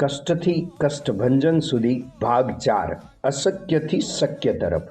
કષ્ટથી કષ્ટભંજન સુધી ભાગ ચાર અશક્યથી શક્ય તરફ.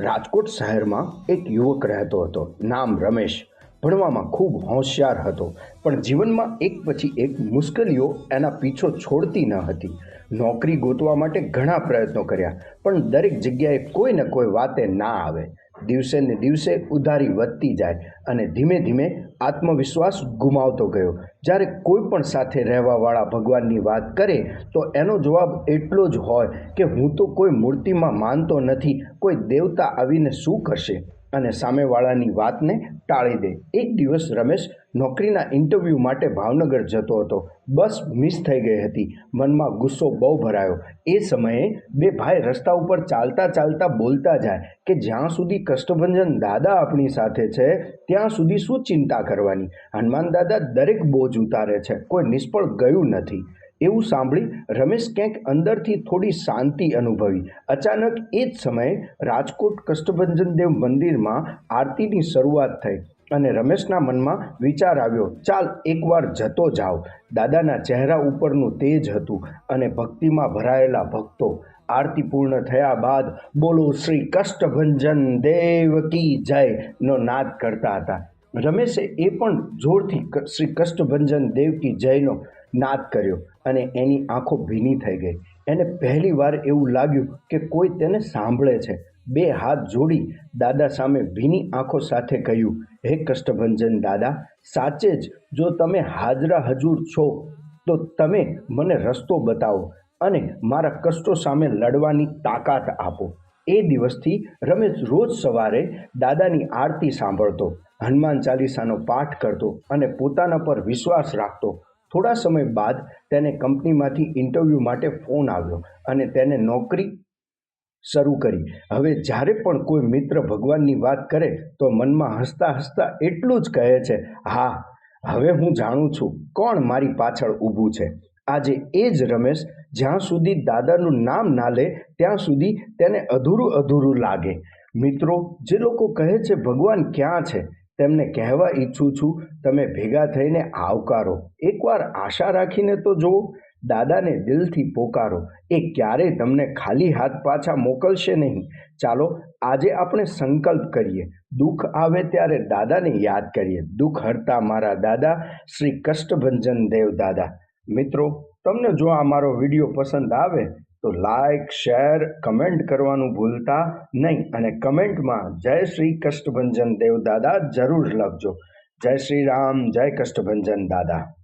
રાજકોટ શહેરમાં એક યુવક રહેતો હતો, નામ રમેશ. ભણવામાં ખૂબ હોશિયાર હતો, પણ જીવનમાં એક પછી એક મુશ્કેલીઓ એના પીછો છોડતી ન હતી. નોકરી ગોતવા માટે ઘણા પ્રયત્નો કર્યા, પણ દરેક જગ્યાએ કોઈ ને કોઈ વાતે ના આવે. દિવસે ને દિવસે ઉધારી વધતી જાય અને ધીમે ધીમે આત્મવિશ્વાસ ગુમાવતો ગયો. જ્યારે કોઈ પણ સાથે રહેવાવાળા ભગવાનની વાત કરે, તો એનો જવાબ એટલો જ હોય કે હું તો કોઈ મૂર્તિમાં માનતો નથી, કોઈ દેવતા આવીને શું કરશે? અને સામેવાળાની વાતને ટાળી દે. એક દિવસ રમેશ નોકરીના ઇન્ટરવ્યૂ માટે ભાવનગર જતો હતો. બસ મિસ થઈ ગઈ હતી. મનમાં ગુસ્સો બહુ ભરાયો. એ સમયે બે ભાઈ રસ્તા ઉપર ચાલતા ચાલતા બોલતા જાય કે જ્યાં સુધી કષ્ટભંજન દાદા આપણી સાથે છે, ત્યાં સુધી શું ચિંતા કરવાની? હનુમાન દાદા દરેક બોજ ઉતારે છે. કોઈ નિષ્ફળ ગયું નથી. એવું સાંભળી રમેશ ક્યાંક અંદરથી થોડી શાંતિ અનુભવી. અચાનક એ જ સમયે રાજકોટ કષ્ટભંજન દેવ મંદિરમાં આરતીની શરૂઆત થઈ અને રમેશના મનમાં વિચાર આવ્યો, ચાલ એકવાર જતો જાઓ દાદાના ચહેરા ઉપરનું તેજ હતું અને ભક્તિમાં ભરાયેલા ભક્તો આરતી પૂર્ણ થયા બાદ, બોલો શ્રી કષ્ટભંજન દેવ કી જય નો નાદ કરતા હતા. રમેશે એ પણ જોરથી શ્રી કષ્ટભંજન દેવ કી જયનો નાદ કર્યો અને એની આંખો ભીની થઈ ગઈ. એને પહેલી વાર એવું લાગ્યું કે કોઈ તેને સાંભળે છે. બે હાથ જોડી દાદા સામે ભીની આંખો સાથે કહ્યું, હે કષ્ટભંજન દાદા, સાચે જ જો તમે હાજરા હજુર છો, તો તમે મને રસ્તો બતાવો અને મારા કષ્ટો સામે લડવાની તાકાત આપો. એ દિવસથી રમેશ રોજ સવારે દાદાની આરતી સાંભળતો, હનુમાન ચાલીસાનો પાઠ કરતો અને પોતાના પર વિશ્વાસ રાખતો. થોડા સમય બાદ તેને કંપનીમાંથી ઇન્ટરવ્યૂ માટે ફોન આવ્યો અને તેને નોકરી શરૂ કરી. હવે જ્યારે પણ કોઈ મિત્ર ભગવાનની વાત કરે તો મનમાં હસતા હસતા એટલું જ કહે છે, હા, હવે હું જાણું છું કોણ મારી પાછળ ઊભું છે. આજે એ જ રમેશ જ્યાં સુધી દાદાનું નામ ના લે ત્યાં સુધી તેને અધૂરું અધૂરું લાગે. મિત્રો, જે લોકો કહે છે ભગવાન ક્યાં છે તેમને કહેવા ઈચ્છું છું, તમે ભેગા થઈને આવકારો. એકવાર આશા રાખીને તો જુઓ. દાદાને દિલથી પોકારો. એ ક્યારેય તમને ખાલી હાથ પાછા મોકલશે નહીં. ચાલો, આજે આપણે સંકલ્પ કરીએ. દુઃખ આવે ત્યારે દાદાને યાદ કરીએ. દુઃખ હરતા મારા દાદા, શ્રી કષ્ટભંજન દેવ દાદા. મિત્રો, તમને જો આ મારો વીડિયો પસંદ આવે તો લાઇક શેર કમેન્ટ કરવાનું ભૂલતા નહીં અને કમેન્ટમાં જય શ્રી કષ્ટભંજન દેવ દાદા જરૂર લખજો. જય શ્રી રામ, જય કષ્ટભંજન દાદા.